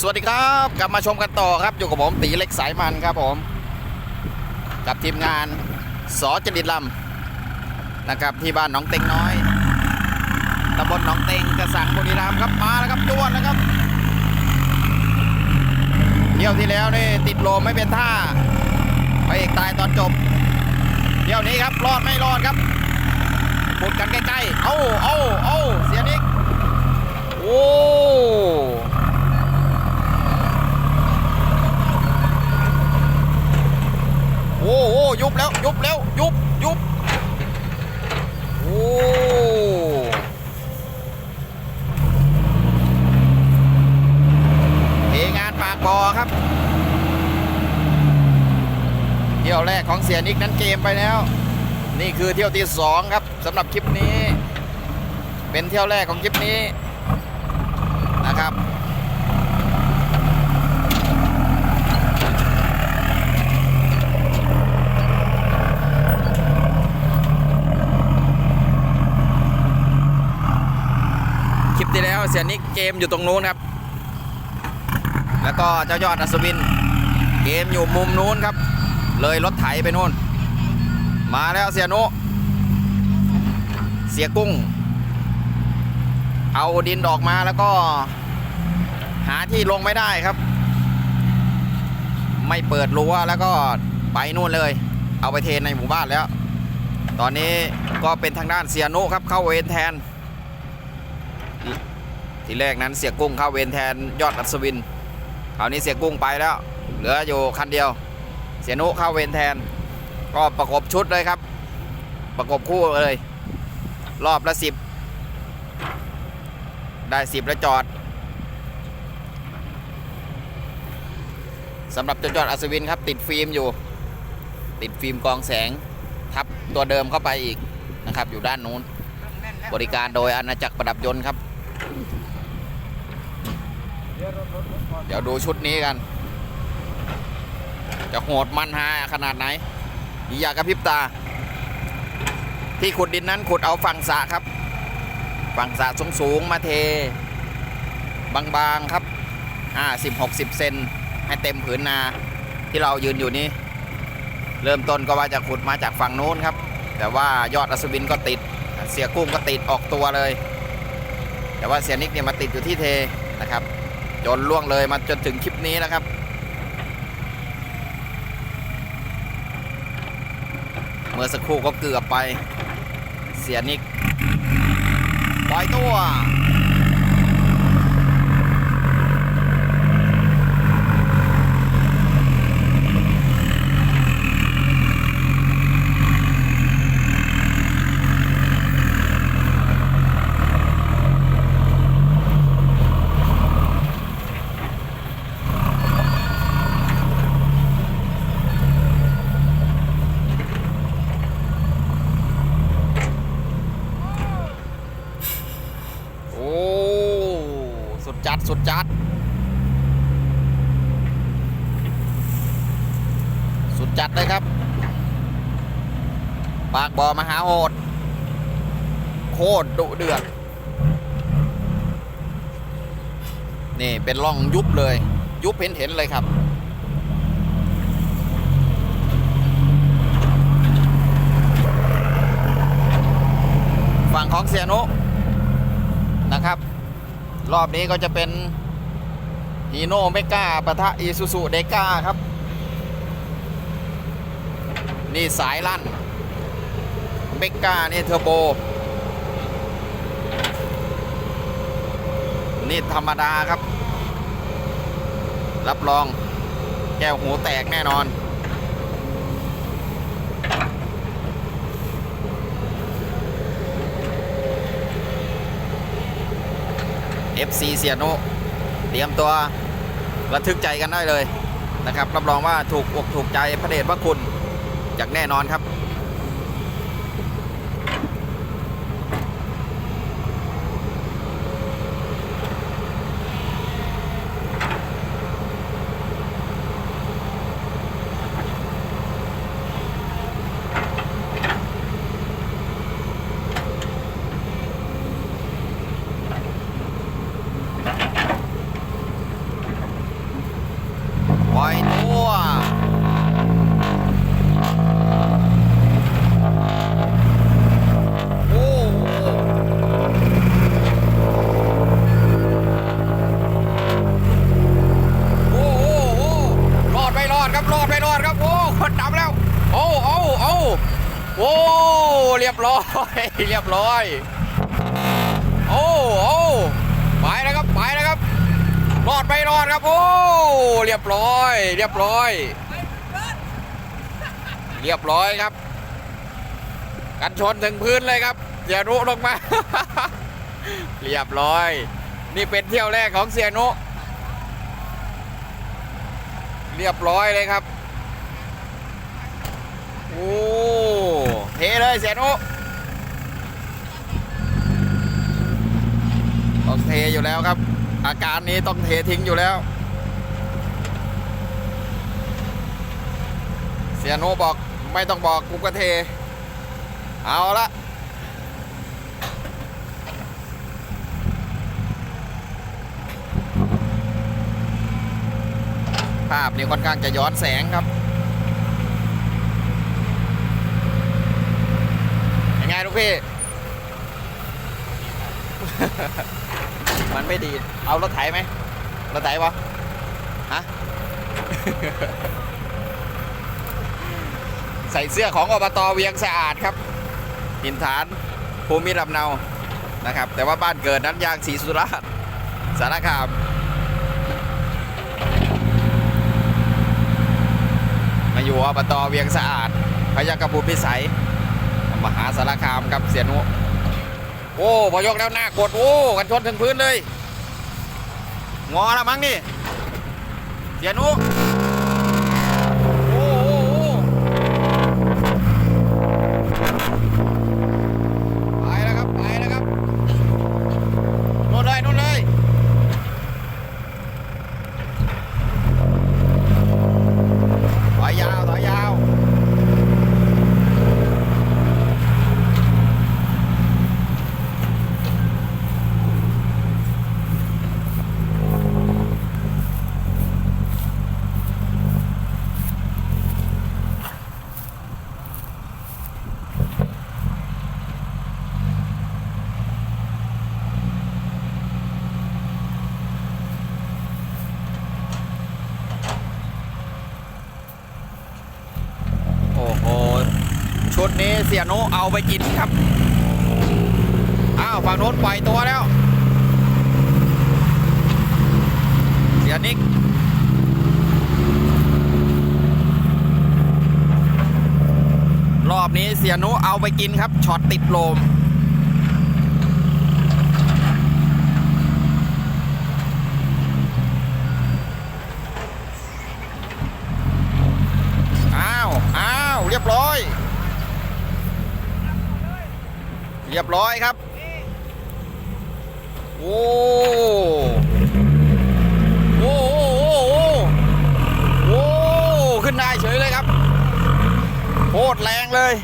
สวัสดีครับ กลับมาชมกันต่อครับอยู่กับผมตีเล็กสายมันครับผม กับทีมงานสอจดิตลำนะครับที่บ้านหน้องเต็งน้อยตำบลหนองเต็งกระสังบุรีรัมย์ครับมาแล้วครับจวดนะครับเที่ยวที่แล้วนี่ติดโลมไม่เป็นท่าไปเอกตายตอนจบเที่ยวนี้ครับรอดไม่รอดครับปุดกันใกล้ๆ เอ้าเอ้าเอ้าเสียนิกโอ้ โอ้โหยุบแล้วยุบแล้วยุบยุบโอ้เองานปากบอครับเที่ยวแรกของเสียนิกนั้นเกมไปแล้ว นี่คือเที่ยวที่สองครับสำหรับคลิปนี้ เป็นเที่ยวแรกของคลิปนี้นะครับ คลิปที่แล้วเสียนิกเกมอยู่ตรงนู้นครับ แล้วก็เจ้ายอดอัศวิน เกมอยู่มุมนู้นครับ เลยรถไถไปนู่น มาแล้วเสียนุเสียกุ้ง เอาดินออกมาแล้วก็ หาที่ลงไม่ได้ครับ ไม่เปิดรั้วแล้วก็ไปนู่นเลย เอาไปเทในหมู่บ้านแล้ว ตอนนี้ก็เป็นทางด้านเสียนุครับเข้าเวรแทน ทีแรกนั้นเสียกุ้งเข้าเวรแทนยอดอัศวินคราวนี้เสียกุ้งไปแล้ว เหลืออยู่คันเดียว เสียนุเข้าเวรแทน ก็ประกบชุดเลยครับ ประกบคู่เลย รอบละสิบได้สิบแล้วจอดสำหรับจอดอัศวินครับ ติดฟิล์มอยู่ ติดฟิล์มกองแสง ทับตัวเดิมเข้าไปอีกนะครับ อยู่ด้านนู้น บริการโดยอาณาจักรประดับยนต์ครับ เดี๋ยวดูชุดนี้กัน จะโหดมันฮาขนาดไหน อย่ากระพริบตา ที่ขุดดินนั้นขุดเอาฝั่งสะครับ ฝั่งสะสูงๆมาเท บางๆครับ50 60เซนให้เต็มผืนนาที่เรายืนอยู่นี้ เริ่มต้นก็ว่าจะขุดมาจากฝั่งโน้นครับ แต่ว่ายอดอัศวินก็ติด เสียกุ้งก็ติดออกตัวเลย แต่ว่าเสียนิกเนี่ยมาติดอยู่ที่เทนะครับ จนล่วงเลยมาจนถึงคลิปนี้นะครับ เมื่อสักครู่ก็เกือบไป เสียนิกปล่อยตัว โอ้ สุดจัด สุดจัด สุด จัดเลยครับ ปากบ่อมหาโหด โคตรดุเดือด นี่เป็นร่องยุบเลย ยุบเห็นเห็นเลยครับฝั่งของเสียนุนะครับ รอบนี้ก็จะเป็นฮีโน่เมกาปะทะอีซูซูเดก้าครับ นี่สายลั่นเมกานี่เทอร์โบ นี่ธรรมดาครับ รับรองแก้วหูแตกแน่นอน FC เสียโนเตรียมตัวระทึกใจกันได้เลยนะครับ รับรองว่าถูกอกถูกใจพระเดชพระคุณ อย่างแน่นอนครับ รอดไปรอดครับโอ้คนดำแล้ว โอ้โอ้โอ้โอ้เรียบร้อย เรียบร้อย โอ้โอ้ไปนะครับไปนะครับรอดไปรอดครับโอ้เรียบร้อย เรียบร้อย เรียบร้อยครับ กันชนถึงพื้นเลยครับเซียรุลงมา เรียบร้อย นี่เป็นเที่ยวแรกของเสียนุ เรียบร้อยเลยครับ โอ้เทเลยเสียนุต้องเทอยู่แล้วครับ อาการนี้ต้องเททิ้งอยู่แล้ว เสียนุบอกไม่ต้องบอกกูก็เท เอาละ ภาพนี่ค่อนข้างจะย้อนแสงครับยังไงลูกพี่ มันไม่ดี เอารถไถไหมรถไถปะฮะใส่เสื้อของอบตเวียงสะอาดครับหินฐานภูมิลำเนานะครับ แต่ว่าบ้านเกิดนั้นยางศรีสุราษฎร์สารคาม มาอยู่อบตเวียงสะอาดพยากระบุพิสัยมหาสารคามครับเสียนุโอ้พอยกแล้วหน้ากดโอ้กันชนถึงพื้นเลย งอแล้วมั้งนี่เสียนุโอ้โอ้โอ้ไปแล้วครับ ไปแล้วครับโน่นเลยโน่นเลยถอยยาวถอยยาว โอ้โห ชุดนี้เสียโนเอาไปกินครับ อ้าวฝั่งโน้นปล่อยตัวแล้ว เสียนิกรอบนี้เสียโนเอาไปกินครับช็อตติดลม อ้าว อ้าว เรียบร้อย เรียบร้อยครับ โอ้โอ้โอ้โอ้โอ้ขึ้นได้เฉยเลยครับโคตรแรงเลย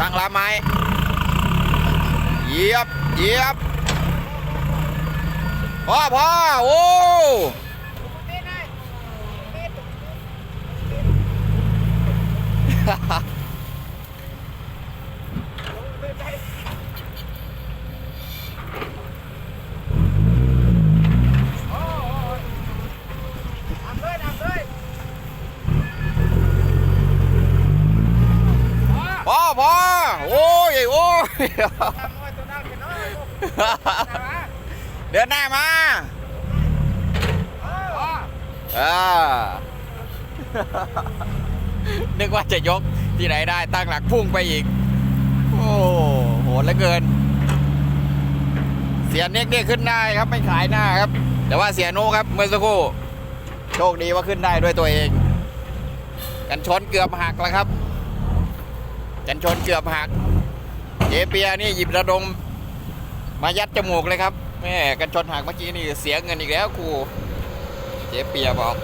ตั้งลาไม้เหยียบเหยียบพ่อพ่อโอ้ยโอ้ย เดินหน้ามาอ่านึกว่าจะยกที่ไหนได้ตั้งหลักพุ่งไปอีก โอ้โหดเหลือเกิน เสียเน็กเนี่ยขึ้นได้ครับไม่ขายหน้าครับ แต่ว่าเสียโนครับเมื่อสักครู่โชคดีว่าขึ้นได้ด้วยตัวเอง กันชนเกือบหักแล้วครับ กันชนเกือบหัก เจเปียนี่หยิบระดม มายัดจมูกเลยครับแม่กันชนหักเมื่อกี้นี่เสียเงินอีกแล้วครูเจ๊เปียบอก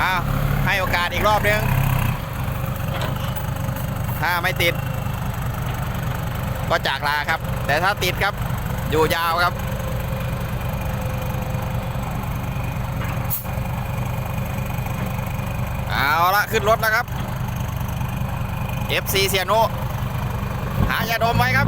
อ้าวให้โอกาสอีกรอบนึงถ้าไม่ติด ก็จากลาครับ แต่ถ้าติดครับ อยู่ยาวครับ เอาละขึ้นรถแล้วครับ FC เสียโนหายาดมไว้ครับ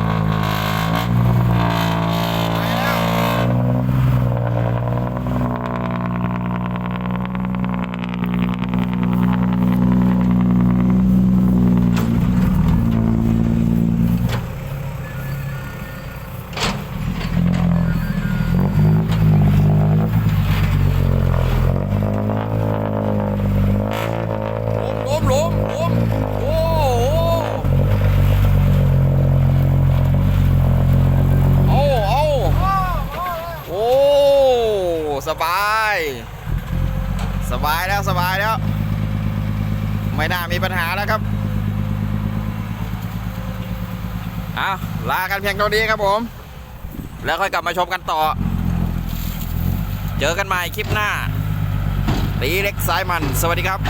สบายแล้ว ไม่น่ามีปัญหาแล้วครับเอาลากันเพียงเท่านี้ครับผม แล้วค่อยกลับมาชมกันต่อ เจอกันใหม่คลิปหน้าตีเล็กสายมัน สวัสดีครับ